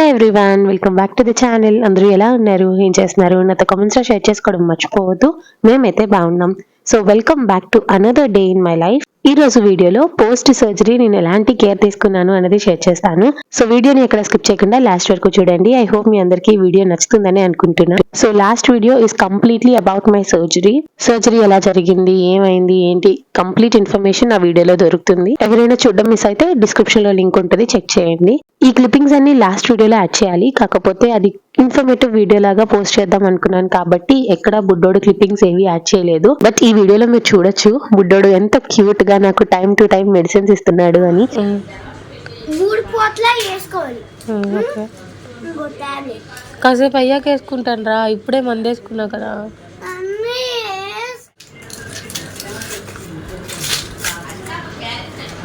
Hello everyone welcome back to the channel. అందరూ ఎలా ఉన్నారు? ఏం చేస్తున్నారు? నాతో కామెంట్స్లో లో షేర్ చేసుకోవడం మర్చిపోవద్దు. మేమైతే బాగున్నాం. So welcome back to another day in my life ఈ రోజు వీడియోలో పోస్ట్ సర్జరీ నేను ఎలాంటి కేర్ తీసుకున్నాను అనేది షేర్ చేస్తాను. సో వీడియోని ఎక్కడ స్కిప్ చేయకుండా లాస్ట్ వరకు చూడండి. ఐ హోప్ మీ అందరికీ వీడియో నచ్చుతుందని అనుకుంటున్నాను so last video is completely about my surgery surgery ఎలా జరిగింది? ఏమైంది? ఏంటి? కంప్లీట్ ఇన్ఫర్మేషన్ ఆ వీడియోలో దొరుకుతుంది. ఎవరైనా చూడడం మిస్ అయితే డిస్క్రిప్షన్లో లింక్ ఉంటుంది చెక్ చేయండి. ఈ క్లిప్పింగ్స్ అన్ని లాస్ట్ వీడియోలో యాడ్ చేయాలి. కాకపోతే అది ఇన్ఫర్మేటివ్ వీడియో లాగా పోస్ట్ చేద్దాం అనుకున్నాను కాబట్టి ఎక్కడ బుడ్డోడు క్లిప్పింగ్స్ ఏవి యాడ్ చేయలేదు. బట్ ఈ వీడియోలో మీరు చూడొచ్చు బుడ్డోడు ఎంత క్యూట్గా నాకు టైం టు టైం మెడిసిన్స్ ఇస్తున్నాడు అని. కాసేపు అయ్యాక వేసుకుంటాను రా ఇప్పుడే మంది వేసుకున్నా కదా అన్నీ వేస్-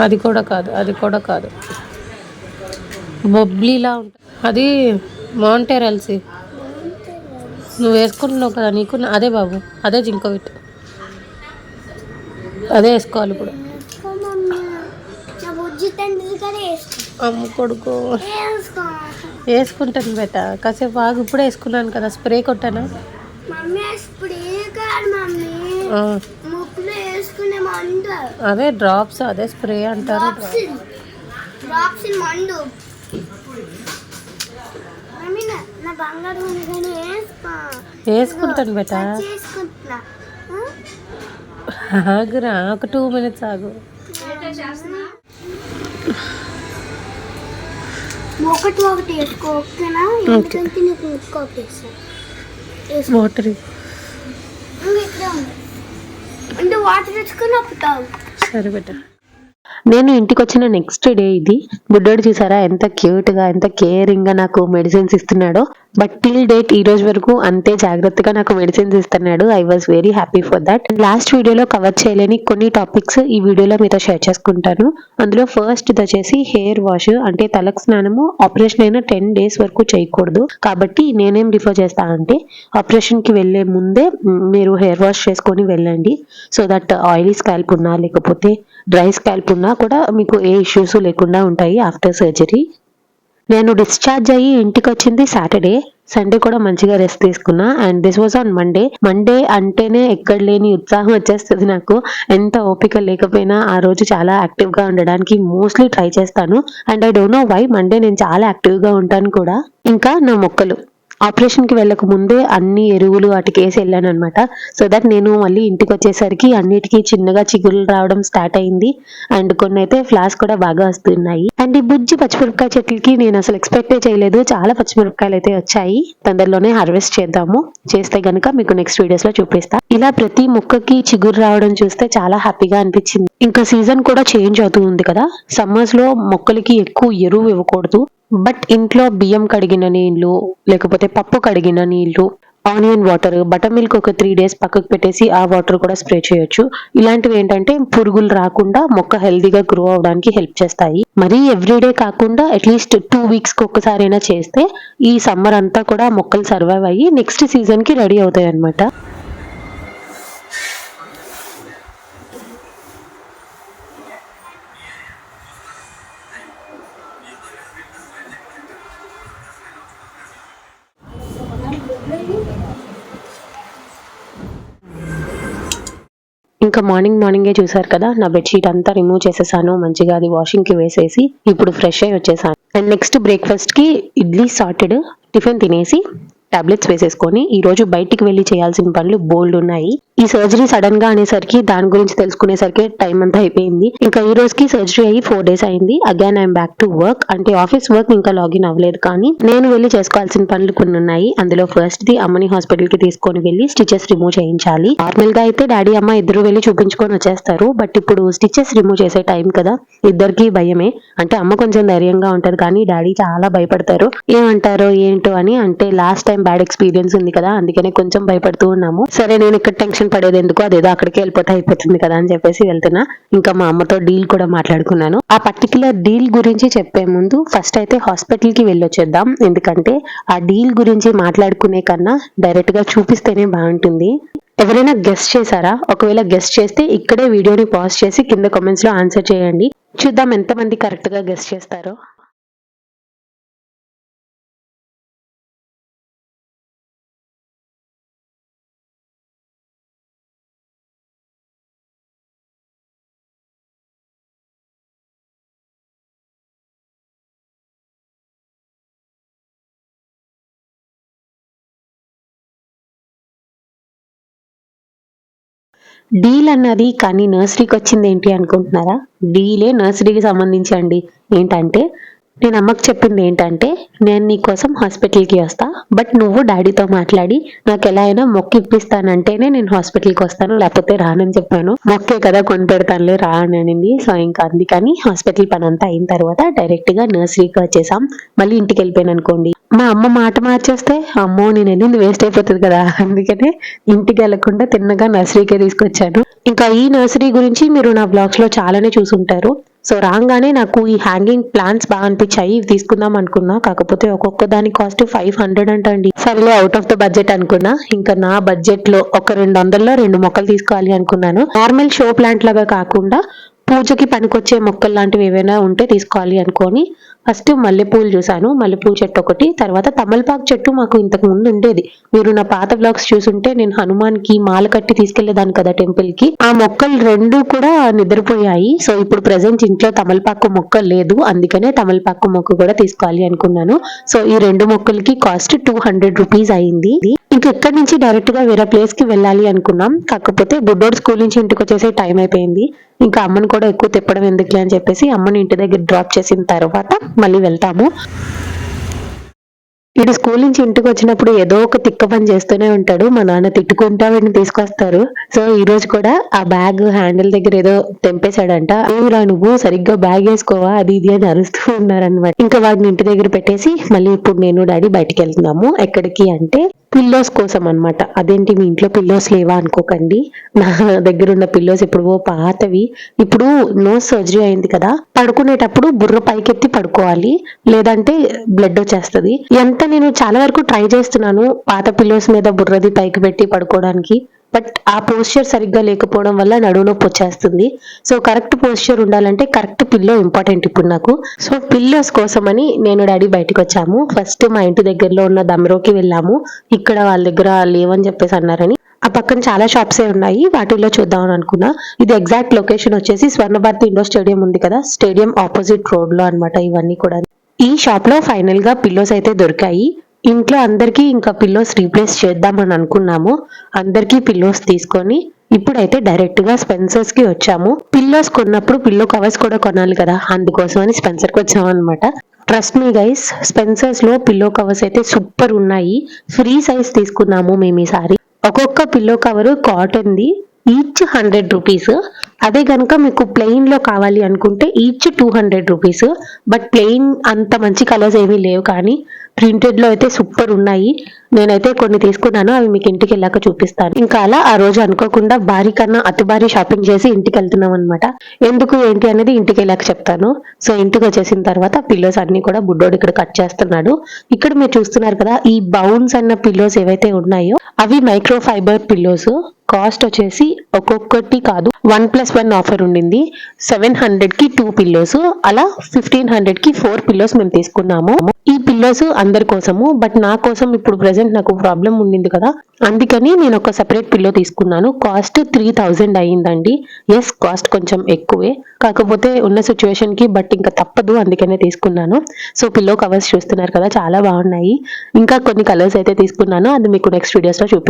అది కూడా కాదు అది కూడా కాదు. బొబ్లీలా ఉంటుంది అది మాంటేరల్సి నువ్వు వేసుకుంటున్నావు కదా నీకు అదే బాబు అదే జింకోవిట్ అదే వేసుకోవాలి ఇప్పుడు. అమ్మ కొడుకు. వేసుకో వేసుకుంటాను బేట కాసేపు ఆగు ఇప్పుడే వేసుకున్నాను కదా స్ప్రే కొట్టానా మమ్మీ స్ప్రే కాదు మమ్మీ ఆ, ముక్కులో వేసుకునే మందు అదే డ్రాప్స్ అదే స్ప్రే అంటారు. వేసుకుంటాను బేట? ఆగురా ఒక టూ మినిట్స్ ఆగు. ఒకటి ఒకటి వేసుకో ఓకేనా? ఎందుకంటే నీకు ముక్క ఒకటి వేస్తాను వాటర్ అంటే వాటర్ తెచ్చుకొని సరే బిడ్డ నేను ఇంటికి వచ్చిన నెక్స్ట్ డే ఇది. బుడ్డోడు చూసారా ఎంత క్యూట్గా ఎంత కేరింగ్గా నాకు మెడిసిన్స్ ఇస్తున్నాడో. బట్ టిల్ డేట్ ఈ రోజు వరకు అంతే జాగ్రత్తగా నాకు మెడిసిన్స్ ఇస్తున్నాడు. I was very happy for that last వీడియోలో కవర్ చేయలేని కొన్ని టాపిక్స్ ఈ వీడియోలో మీతో షేర్ చేసుకుంటాను. అందులో ఫస్ట్ వచ్చేసి హెయిర్ వాష్ అంటే తలకు స్నానము ఆపరేషన్ అయిన టెన్ డేస్ వరకు చేయకూడదు. కాబట్టి నేనేం రిఫర్ చేస్తా అంటే ఆపరేషన్కి వెళ్ళే ముందే మీరు హెయిర్ వాష్ చేసుకొని వెళ్ళండి. సో దట్ ఆయిలీ స్కాల్ప్ ఉన్నా లేకపోతే డ్రై స్కాల్ప్ ఉన్నా కూడా మీకు ఏ ఇష్యూస్ లేకుండా ఉంటాయి ఆఫ్టర్ సర్జరీ నేను డిశ్చార్జ్ అయ్యి ఇంటికి వచ్చింది సాటర్డే సండే కూడా మంచిగా రెస్ట్ తీసుకున్నా. And this was on Monday Monday అంటేనే ఎక్కడ లేని ఉత్సాహం వచ్చేస్తుంది నాకు. ఎంత ఓపిక లేకపోయినా ఆ రోజు చాలా యాక్టివ్గా ఉండడానికి మోస్ట్లీ ట్రై చేస్తాను. And I don't know why Monday నేను చాలా యాక్టివ్గా ఉంటాను కూడా. ఇంకా నా మొక్కలు. ఆపరేషన్కి వెళ్ళక ముందే అన్ని ఎరువులు వాటికి వేసి వెళ్ళాను అనమాట సో దట్ నేను మళ్ళీ ఇంటికి వచ్చేసరికి అన్నిటికీ చిన్నగా చిగురులు రావడం స్టార్ట్ అయింది. అండ్ కొన్ని అయితే ఫ్లాస్ కూడా బాగా వస్తున్నాయి. అండ్ ఈ బుజ్జి పచ్చిమిరపకాయ చెట్లకి నేను అసలు ఎక్స్పెక్ట్ చేయలేదు. చాలా పచ్చిమిరపకాయలు అయితే వచ్చాయి. తొందరలోనే హార్వెస్ట్ చేద్దాము. చేస్తే గనుక మీకు నెక్స్ట్ వీడియోస్లో చూపిస్తా. ఇలా ప్రతి మొక్కకి చిగురు రావడం చూస్తే చాలా హ్యాపీగా అనిపించింది. ఇంకా సీజన్ కూడా చేంజ్ అవుతూ ఉంది కదా. సమ్మర్స్లో మొక్కలకి ఎక్కువ ఎరువు ఇవ్వకూడదు. బట్ ఇంట్లో బియ్యం కడిగిన నీళ్ళు లేకపోతే పప్పు కడిగిన నీళ్ళు ఆనియన్ వాటర్ బటర్ మిల్క్ ఒక త్రీ డేస్ పక్కకు పెట్టేసి ఆ వాటర్ కూడా స్ప్రే చేయొచ్చు. ఇలాంటివి ఏంటంటే పురుగులు రాకుండా మొక్క హెల్దీగా గ్రో అవడానికి హెల్ప్ చేస్తాయి. మరీ ఎవ్రీడే కాకుండా అట్లీస్ట్ టూ వీక్స్కి ఒక్కసారైనా చేస్తే ఈ సమ్మర్ అంతా కూడా మొక్కలు సర్వైవ్ అయ్యి నెక్స్ట్ సీజన్కి రెడీ అవుతాయి అనమాట ఇంకా మార్నింగ్ మార్నింగే చూసారు కదా నా బెడ్షీట్ అంతా రిమూవ్ చేసేసాను మంచిగా అది వాషింగ్కి వేసేసి ఇప్పుడు ఫ్రెష్ అయి వచ్చేసాను. అండ్ నెక్స్ట్ బ్రేక్ఫాస్ట్కి ఇడ్లీ సాటెడ్ టిఫిన్ తినేసి టాబ్లెట్స్ వేసేసుకొని ఈ రోజు బయటికి వెళ్ళి చేయాల్సిన పనులు బోల్డ్ ఉన్నాయి. ఈ సర్జరీ సడన్గా అనేసరికి దాని గురించి తెలుసుకునేసరికి టైం అంతా అయిపోయింది. ఇంకా ఈ రోజుకి సర్జరీ అయ్యి ఫోర్ డేస్ అయింది. Again I'm back to work అంటే ఆఫీస్ వర్క్ ఇంకా లాగిన్ అవ్వలేదు కానీ నేను వెళ్ళి చేసుకోవాల్సిన పనులు కొన్ని ఉన్నాయి. అందులో ఫస్ట్ ది అమ్మని హాస్పిటల్కి తీసుకొని వెళ్ళి స్టిచెస్ రిమూవ్ చేయించాలి. నార్మల్గా అయితే డాడీ అమ్మ ఇద్దరు వెళ్ళి చూపించుకొని వచ్చేస్తారు. బట్ ఇప్పుడు స్టిచెస్ రిమూవ్ చేసే టైం కదా. ఇద్దరికి భయమే. అంటే అమ్మ కొంచెం ధైర్యంగా ఉంటది కానీ డాడీ చాలా భయపడతారు. ఏమంటారో ఏంటో అని అంటే లాస్ట్ టైం బ్యాడ్ ఎక్స్పీరియన్స్ ఉంది కదా అందుకనే కొంచెం భయపడుతూ ఉన్నాము. సరే నేను ఇక్కడ టెన్షన్ పడేది ఎందుకు? అదేదో అక్కడికి వెళ్ళిపోతే అయిపోతుంది కదా అని చెప్పేసి వెళ్తున్నా. ఇంకా మా అమ్మతో డీల్ కూడా మాట్లాడుకున్నాను. ఆ పర్టికులర్ డీల్ గురించి చెప్పే ముందు ఫస్ట్ అయితే హాస్పిటల్కి వెళ్ళొచ్చేద్దాం. ఎందుకంటే ఆ డీల్ గురించి మాట్లాడుకునే కన్నా డైరెక్ట్గా చూపిస్తేనే బాగుంటుంది. ఎవరైనా గెస్ట్ చేశారా? ఒకవేళ గెస్ట్ చేస్తే ఇక్కడే వీడియోని పాజ్ చేసి కింద కామెంట్స్లో ఆన్సర్ చేయండి. చూద్దాం ఎంతమంది కరెక్ట్గా గెస్ట్ చేస్తారో. డీల్ అన్నది కానీ నర్సరీకి వచ్చింది ఏంటి అనుకుంటున్నారా? డీలే నర్సరీకి సంబంధించి అండి. ఏంటంటే నేను అమ్మకి చెప్పింది ఏంటంటే నేను నీ కోసం హాస్పిటల్కి వస్తా బట్ నువ్వు డాడీతో మాట్లాడి నాకు ఎలా అయినా మొక్క ఇప్పిస్తానంటేనే నేను హాస్పిటల్కి వస్తాను లేకపోతే రానని చెప్పాను. మొక్కే కదా కొని పెడతానులే రా అని అనింది. సో ఇంకా అందుకని హాస్పిటల్ పని అంతా అయిన తర్వాత డైరెక్ట్గా నర్సరీకి వచ్చేసాం. మళ్ళీ ఇంటికి వెళ్ళిపోయాను అనుకోండి. మా అమ్మ మాట మార్చేస్తే అమ్మో నేను వెళ్ళింది వేస్ట్ అయిపోతుంది కదా. అందుకనే ఇంటికి వెళ్ళకుండా తిన్నగా నర్సరీకే తీసుకొచ్చాను. ఇంకా ఈ నర్సరీ గురించి మీరు నా బ్లాగ్స్లో చాలానే చూసుంటారు. సో రాగానే నాకు ఈ హ్యాంగింగ్ ప్లాంట్స్ బాగా అనిపించాయి. ఇవి తీసుకుందాం అనుకున్నా. కాకపోతే ఒక్కొక్క దాని కాస్ట్ ఫైవ్ హండ్రెడ్ అంటండి. సరేలే అవుట్ ఆఫ్ ద బడ్జెట్ అనుకున్నా. ఇంకా నా బడ్జెట్లో ఒక రెండు వందల్లో రెండు మొక్కలు తీసుకోవాలి అనుకున్నాను. నార్మల్ షో ప్లాంట్ లాగా కాకుండా పూజకి పనికొచ్చే మొక్కలు లాంటివి ఏవైనా ఉంటే తీసుకోవాలి అనుకొని ఫస్ట్ మల్లెపూలు చూసాను మల్లెపూల చెట్టు ఒకటి తర్వాత తమలపాకు చెట్టు మాకు ఇంతకు ముందు ఉండేది. మీరు నా పాత బ్లాగ్స్ చూసుంటే నేను హనుమాన్కి మాల కట్టి తీసుకెళ్ళేదాను కదా టెంపుల్కి. ఆ మొక్కలు రెండు కూడా నిద్రపోయాయి. సో ఇప్పుడు ప్రెసెంట్ ఇంట్లో తమలపాకు మొక్క లేదు. అందుకనే తమలపాకు మొక్క కూడా తీసుకోవాలి అనుకున్నాను. సో ఈ రెండు మొక్కలకి కాస్ట్ టూ హండ్రెడ్ రూపీస్ అయింది. ఇంక ఇక్కడి నుంచి డైరెక్ట్గా వేరే ప్లేస్కి వెళ్ళాలి అనుకున్నాం. కాకపోతే బుడ్డోడు స్కూల్ నుంచి ఇంటికి వచ్చేసే టైం అయిపోయింది. ఇంకా అమ్మని కూడా ఎక్కువ తిప్పడం ఎందుకులే అని చెప్పేసి అమ్మని ఇంటి దగ్గర డ్రాప్ చేసిన తర్వాత మళ్ళీ వెళ్తాము. వీడు స్కూల్ నుంచి ఇంటికి వచ్చినప్పుడు ఏదో ఒక తిక్క పని చేస్తూనే ఉంటాడు. మా నాన్న తిట్టుకుంటా వీడిని తీసుకొస్తారు. సో ఈ రోజు కూడా ఆ బ్యాగ్ హ్యాండిల్ దగ్గర ఏదో తెంపేశాడంట. ఏమిరా నువ్వు? సరిగ్గా బ్యాగ్ వేసుకోవా? అది ఇది అని అరుస్తూ ఉన్నారనమాట ఇంకా వాడిని ఇంటి దగ్గర పెట్టేసి మళ్ళీ ఇప్పుడు నేను డాడీ బయటికి వెళ్తున్నాము. ఎక్కడికి అంటే పిల్లోస్ కోసం అన్నమాట. అదేంటి మీ ఇంట్లో పిల్లోస్ లేవా అనుకోకండి. నా దగ్గర ఉన్న పిల్లోస్ ఎప్పుడో పాతవి. ఇప్పుడు నోస్ సర్జరీ అయింది కదా. పడుకునేటప్పుడు బుర్ర పైకెత్తి పడుకోవాలి. లేదంటే బ్లడ్ వచ్చేస్తుంది. ఎంత నేను చాలా వరకు ట్రై చేస్తున్నాను పాత పిల్లోస్ మీద బుర్రది పైకి పెట్టి పడుకోవడానికి. బట్ ఆ పోస్చర్ సరిగ్గా లేకపోవడం వల్ల నడువు నొప్పి వచ్చేస్తుంది. సో కరెక్ట్ పోస్చర్ ఉండాలంటే కరెక్ట్ పిల్లో ఇంపార్టెంట్ ఇప్పుడు నాకు. సో పిల్లోస్ కోసమని నేను డాడీ బయటకు వచ్చాము. ఫస్ట్ మా ఇంటి దగ్గరలో ఉన్న దమ్రోకి వెళ్ళాము. ఇక్కడ వాళ్ళ దగ్గర లేవని చెప్పేసి అన్నారని. ఆ పక్కన చాలా షాప్స్ ఉన్నాయి. వాటిల్లో చూద్దామని అనుకున్నా. ఇది ఎగ్జాక్ట్ లొకేషన్ వచ్చేసి స్వర్ణభారతి ఇండోర్ స్టేడియం ఉంది కదా. స్టేడియం ఆపోజిట్ రోడ్లో అన్నమాట ఇవన్నీ కూడా ఈ షాప్లో ఫైనల్గా పిల్లోస్ అయితే దొరికాయి. ఇంట్లో అందరికీ ఇంకా పిల్లోస్ రీప్లేస్ చేద్దామని అనుకున్నాము. అందరికీ పిల్లోస్ తీసుకొని ఇప్పుడైతే డైరెక్ట్గా స్పెన్సర్స్కి వచ్చాము. పిల్లోస్ కొన్నప్పుడు పిల్లో కవర్స్ కూడా కొనాలి కదా అందుకోసం అని స్పెన్సర్కి వచ్చాము అనమాట ట్రస్ట్ మీ గైస్ స్పెన్సర్స్లో పిల్లో కవర్స్ అయితే సూపర్ ఉన్నాయి. ఫ్రీ సైజ్ తీసుకున్నాము మేము ఈసారి ఒక్కొక్క pillow cover cotton the each hundred rupees అదే కనుక మీకు ప్లెయిన్లో కావాలి అనుకుంటే each two hundred rupees but plain అంత మంచి కలర్స్ ఏమీ లేవు కానీ ప్రింటెడ్లో అయితే సూపర్ ఉన్నాయి. నేనైతే కొన్ని తీసుకున్నాను అవి మీకు ఇంటికి వెళ్ళాక చూపిస్తాను. ఇంకా అలా ఆ రోజు అనుకోకుండా భారీ కన్నా అతి భారీ షాపింగ్ చేసి ఇంటికి వెళ్తున్నాం అనమాట ఎందుకు ఏంటి అనేది ఇంటికి వెళ్ళాక చెప్తాను. సో ఇంటికి వచ్చేసిన తర్వాత పిల్లోస్ అన్ని కూడా బుడ్డోడు ఇక్కడ కట్ చేస్తున్నాడు. ఇక్కడ మీరు చూస్తున్నారు కదా ఈ బౌన్స్ అన్న పిల్లోస్ ఏవైతే ఉన్నాయో అవి మైక్రో ఫైబర్ పిల్లోస్ కాస్ట్ వచ్చేసి ఒక్కొక్కటి కాదు వన్ ప్లస్ వన్ ఆఫర్ ఉండింది. సెవెన్ హండ్రెడ్కి టూ పిల్లోస్ అలా ఫిఫ్టీన్ హండ్రెడ్కి ఫోర్ పిల్లోస్ మేము తీసుకున్నాము. ఈ పిల్లోస్ అందరి కోసము బట్ నా కోసం ఇప్పుడు ప్రెసెంట్ నాకు ప్రాబ్లం ఉండింది కదా. అందుకని నేను ఒక సెపరేట్ పిల్లో తీసుకున్నాను. కాస్ట్ త్రీ థౌజండ్ అయ్యిందండి. ఎస్ కాస్ట్ కొంచెం ఎక్కువే. కాకపోతే ఉన్న సిచ్యువేషన్కి బట్ ఇంకా తప్పదు అందుకనే తీసుకున్నాను. సో పిల్లో కవర్స్ చూస్తున్నారు కదా చాలా బాగున్నాయి. ఇంకా కొన్ని కలర్స్ అయితే తీసుకున్నాను. అది మీకు నెక్స్ట్ వీడియోస్లో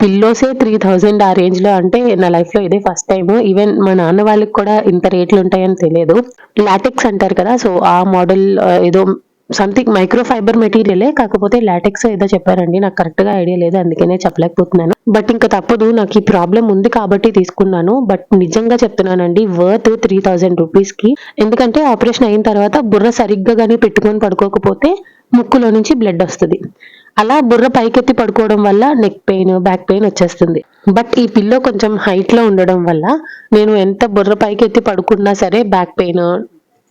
పిల్లోసే త్రీ థౌజండ్ ఆ రేంజ్లో అంటే నా లైఫ్లో ఇదే ఫస్ట్ టైం ఈవెన్ మా నాన్న వాళ్ళకి కూడా ఇంత రేట్లు ఉంటాయని తెలియదు. లాటెక్స్ అంటారు కదా సో ఆ మోడల్ ఏదో సంథింగ్ మైక్రో ఫైబర్ మెటీరియలే కాకపోతే లాటెక్స్ ఏదో చెప్పారండి. నాకు కరెక్ట్గా ఐడియా లేదు అందుకనే చెప్పలేకపోతున్నాను. బట్ ఇంకా తప్పదు నాకు ఈ ప్రాబ్లం ఉంది కాబట్టి తీసుకున్నాను. బట్ నిజంగా చెప్తున్నానండి వర్త్ త్రీ థౌజండ్ రూపీస్కి ఎందుకంటే ఆపరేషన్ అయిన తర్వాత బుర్ర సరిగ్గా కానీ పెట్టుకొని పడుకోకపోతే ముక్కులో నుంచి బ్లడ్ వస్తుంది. అలా బుర్ర పైకెత్తి పడుకోవడం వల్ల నెక్ పెయిన్ బ్యాక్ పెయిన్ వచ్చేస్తుంది. బట్ ఈ పిల్లో కొంచెం హైట్లో ఉండడం వల్ల నేను ఎంత బుర్ర పైకెత్తి పడుకున్నా సరే బ్యాక్ పెయిన్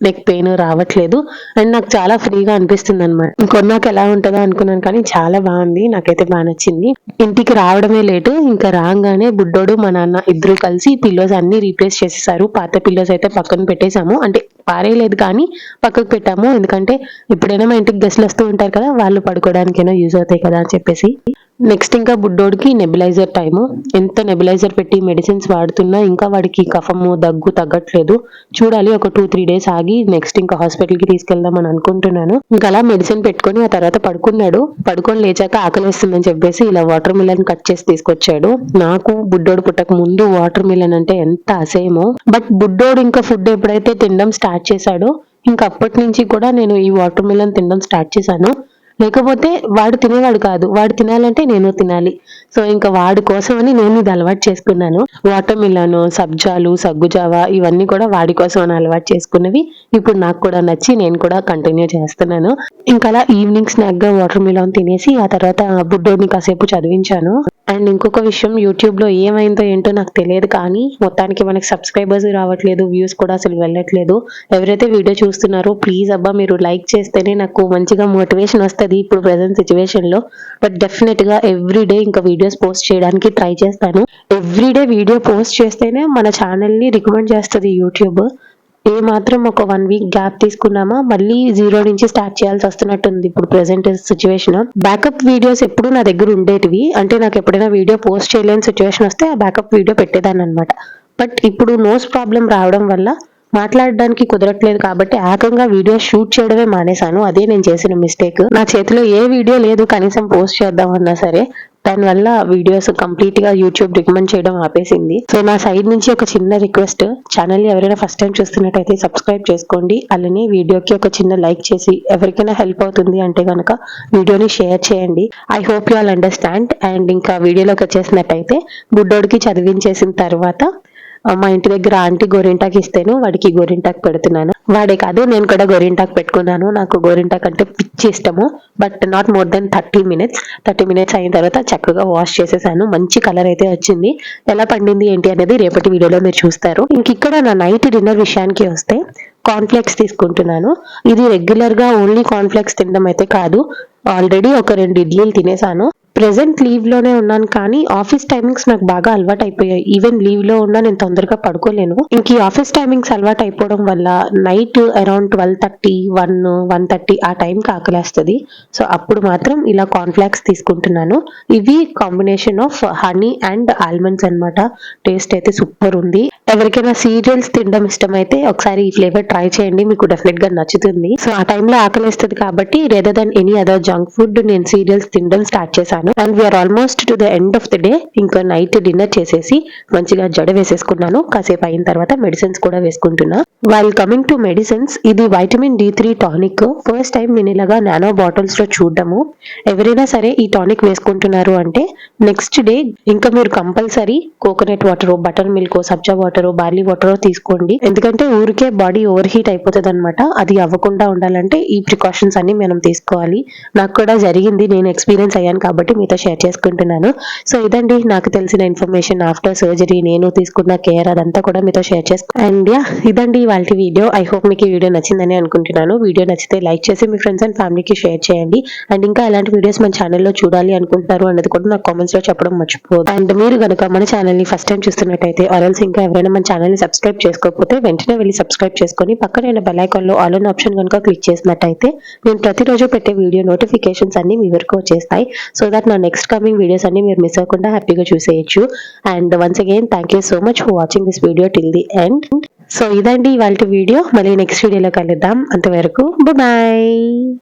నెక్ పెయిన్ రావట్లేదు. అండ్ నాకు చాలా ఫ్రీగా అనిపిస్తుంది అనమాట కొన్నాక ఎలా ఉంటుందో అనుకున్నాను కానీ చాలా బాగుంది. నాకైతే బాగా నచ్చింది. ఇంటికి రావడమే లేటు ఇంకా రాగానే బుడ్డోడు మా నాన్న ఇద్దరు కలిసి పిల్లోస్ అన్ని రీప్లేస్ చేసేసారు. పాత పిల్లోస్ అయితే పక్కన పెట్టేశాము. అంటే పారేయలేదు కానీ పక్కకు పెట్టాము. ఎందుకంటే ఎప్పుడైనా మా ఇంటికి గెస్ట్లు వస్తూ ఉంటారు కదా వాళ్ళు పడుకోవడానికైనా యూజ్ అవుతాయి కదా అని చెప్పేసి. నెక్స్ట్ ఇంకా బుడ్డోడికి నెబిలైజర్ టైము ఎంత నెబిలైజర్ పెట్టి మెడిసిన్స్ వాడుతున్నా ఇంకా వాడికి కఫము దగ్గు తగ్గట్లేదు. చూడాలి ఒక టూ త్రీ డేస్ ఆగి నెక్స్ట్ ఇంకా హాస్పిటల్కి తీసుకెళ్దామని అనుకుంటున్నాను. ఇంకా అలా మెడిసిన్ పెట్టుకొని ఆ తర్వాత పడుకున్నాడు. పడుకొని లేచాక ఆకలి వేస్తుందని చెప్పేసి ఇలా వాటర్ మిలన్ కట్ చేసి తీసుకొచ్చాడు. నాకు బుడ్డోడు పుట్టక ముందు వాటర్ మిలన్ అంటే ఎంత అసేమో బట్ బుడ్డోడు ఇంకా ఫుడ్ ఎప్పుడైతే తినడం స్టార్ట్ చేశాడో ఇంకా అప్పటి నుంచి కూడా నేను ఈ వాటర్ మిలన్ తినడం స్టార్ట్ చేశాను. లేకపోతే వాడు తినేవాడు కాదు. వాడు తినాలంటే నేను తినాలి. సో ఇంకా వాడి కోసం అని నేను ఇది అలవాటు చేసుకున్నాను. వాటర్ మిలన్ సబ్జాలు సగ్గుజావా ఇవన్నీ కూడా వాడి కోసం అని అలవాటు చేసుకున్నవి ఇప్పుడు నాకు కూడా నచ్చి నేను కూడా కంటిన్యూ చేస్తున్నాను. ఇంకా అలా ఈవినింగ్ స్నాక్గా వాటర్ మిలన్ తినేసి ఆ తర్వాత బుడ్డోని కాసేపు చదివించాను. అండ్ ఇంకొక విషయం యూట్యూబ్లో ఏమైందో ఏంటో నాకు తెలియదు కానీ మొత్తానికి మనకి సబ్స్క్రైబర్స్ రావట్లేదు వ్యూస్ కూడా అసలు వెళ్ళట్లేదు. ఎవరైతే వీడియో చూస్తున్నారో ప్లీజ్ అబ్బా మీరు లైక్ చేస్తేనే నాకు మంచిగా మోటివేషన్ వస్తుంది ఇప్పుడు ప్రెసెంట్ సిచ్యువేషన్లో బట్ డెఫినెట్గా ఎవ్రీడే ఇంకా వీడియోస్ పోస్ట్ చేయడానికి ట్రై చేస్తాను. ఎవ్రీ డే వీడియో పోస్ట్ చేస్తేనే మన ఛానల్ని రికమెండ్ చేస్తుంది యూట్యూబ్ ఏ మాత్రం ఒక వన్ వీక్ గ్యాప్ తీసుకున్నామా మళ్ళీ జీరో నుంచి స్టార్ట్ చేయాల్సి వస్తున్నట్టుంది ఇప్పుడు ప్రెసెంట్ సిచ్యువేషన్ బ్యాకప్ వీడియోస్ ఎప్పుడు నా దగ్గర ఉండేటివి. అంటే నాకు ఎప్పుడైనా వీడియో పోస్ట్ చేయలేని సిచ్యువేషన్ వస్తే ఆ బ్యాకప్ వీడియో పెట్టేదాన్ని అనమాట బట్ ఇప్పుడు నోస్ ప్రాబ్లం రావడం వల్ల మాట్లాడడానికి కుదరట్లేదు కాబట్టి ఏకంగా వీడియో షూట్ చేయడమే మానేశాను. అదే నేను చేసిన మిస్టేక్ నా చేతిలో ఏ వీడియో లేదు కనీసం పోస్ట్ చేద్దామన్నా సరే. దానివల్ల వీడియోస్ కంప్లీట్గా యూట్యూబ్ రికమెండ్ చేయడం ఆపేసింది. సో నా సైడ్ నుంచి ఒక చిన్న రిక్వెస్ట్ ఛానల్ ఎవరైనా ఫస్ట్ టైం చూస్తున్నట్టయితే సబ్స్క్రైబ్ చేసుకోండి. అలానే వీడియోకి ఒక చిన్న లైక్ చేసి ఎవరికైనా హెల్ప్ అవుతుంది అంటే కనుక వీడియోని షేర్ చేయండి. I hope you all understand and ఇంకా వీడియోలోకి వచ్చేసినట్టయితే బుడ్డోడికి చదివించేసిన తర్వాత మా ఇంటి దగ్గర ఆంటీ గోరింటాకు ఇస్తేను వాడికి గోరింటాకు పెడుతున్నాను. వాడే కాదు నేను కూడా గోరింటాకు పెట్టుకున్నాను. నాకు గోరింటాకు అంటే పిచ్చి ఇష్టము but not more than thirty minutes. Thirty minutes అయిన తర్వాత చక్కగా వాష్ చేసేసాను. మంచి కలర్ అయితే వచ్చింది. ఎలా పండింది ఏంటి అనేది రేపటి వీడియోలో మీరు చూస్తారు. ఇంక ఇక్కడ నా నైట్ డిన్నర్ విషయానికి వస్తే కాన్ఫ్లెక్స్ తీసుకుంటున్నాను. ఇది రెగ్యులర్గా ఓన్లీ కాన్ఫ్లెక్స్ తినడం అయితే కాదు. ఆల్రెడీ ఒక రెండు ఇడ్లీలు తినేసాను. ప్రెసెంట్ లీవ్లోనే ఉన్నాను కానీ ఆఫీస్ టైమింగ్స్ నాకు బాగా అలవాటు అయిపోయాయి ఈవెన్ లీవ్లో ఉన్నా నేను తొందరగా పడుకోలేను. ఇంక ఈ ఆఫీస్ టైమింగ్స్ అలవాటు అయిపోవడం వల్ల night around twelve thirty one one thirty ఆ టైంకి ఆకలేస్తుంది. సో అప్పుడు మాత్రం ఇలా కాన్ఫ్లాక్స్ తీసుకుంటున్నాను. ఇవి combination of honey and almonds అన్నమాట. టేస్ట్ అయితే సూపర్ ఉంది. ఎవరికైనా సీరియల్స్ తినడం ఇష్టమైతే ఒకసారి ఈ ఫ్లేవర్ ట్రై చేయండి. మీకు డెఫినెట్గా నచ్చుతుంది. సో ఆ టైంలో ఆకలిస్తుంది కాబట్టి rather than any other junk food నేను సీరియల్స్ తినడం స్టార్ట్ చేశాను. And we are almost to the end of the day ఇంకా నైట్ డిన్నర్ చేసేసి మంచిగా జడ వేసేసుకున్నాను. కాసేపు అయిన తర్వాత మెడిసిన్స్ కూడా వేసుకుంటున్నా. వైల్ కమింగ్ టు మెడిసిన్స్ ఇది vitamin D three tonic first time నేను ఇలాగా నానో బాటిల్స్లో చూడడము. ఎవరైనా సరే ఈ టానిక్ వేసుకుంటున్నారు అంటే నెక్స్ట్ డే ఇంకా మీరు compulsory coconut water butter milk సబ్జా వాటర్ బార్లీ వాటర్ తీసుకోండి. ఎందుకంటే ఊరికే బాడీ ఓవర్ హీట్ అయిపోతుంది అనమాట అది అవ్వకుండా ఉండాలంటే ఈ ప్రికాషన్స్ అన్ని మనం తీసుకోవాలి. నాకు కూడా జరిగింది నేను ఎక్స్పీరియన్స్ అయ్యాను కాబట్టి మీతో షేర్ చేసుకుంటున్నాను. సో ఇదండి నాకు తెలిసిన ఇన్ఫర్మేషన్ ఆఫ్టర్ సర్జరీ నేను తీసుకున్న కేర్ అదంతా కూడా మీతో షేర్ చేసుకో అండ్ యా ఇదండి వాళ్ళ వీడియో ఐ హోప్ మీకు ఈ వీడియో నచ్చిందని అనుకుంటున్నాను. వీడియో నచ్చితే లైక్ చేసి మీ ఫ్రెండ్స్ అండ్ ఫ్యామిలీకి షేర్ చేయండి. అండ్ ఇంకా ఎలాంటి వీడియోస్ మన ఛానల్లో చూడాలి అనుకుంటున్నారు అనేది కూడా నాకు కామెంట్స్లో చెప్పడం మర్చిపోదు అండ్ మీరు కనుక మన ఛానల్ని ఫస్ట్ టైం చూస్తున్నట్టయితే ఆల్స్ ఇంకా ఎవరైనా మన ఛానల్ని సబ్స్క్రైబ్ చేసుకోకపోతే వెంటనే వెళ్ళి సబ్స్క్రైబ్ చేసుకొని పక్కన bell icon all on option కనుక క్లిక్ చేసినట్టయితే నేను ప్రతిరోజు పెట్టే వీడియో నోటిఫికేషన్స్ అన్ని మీ వరకు వచ్చేస్తాయి. సో దట్ నా నెక్స్ట్ కమింగ్ వీడియోస్ అన్ని మీరు మిస్ అవ్వకుండా హ్యాపీగా చూసేయచ్చు. And once again thank you so much for watching this video till the end so ఇదండి ఇవాళ వీడియో. మళ్ళీ నెక్స్ట్ వీడియోలో కలుద్దాం. అంతవరకు బాయ్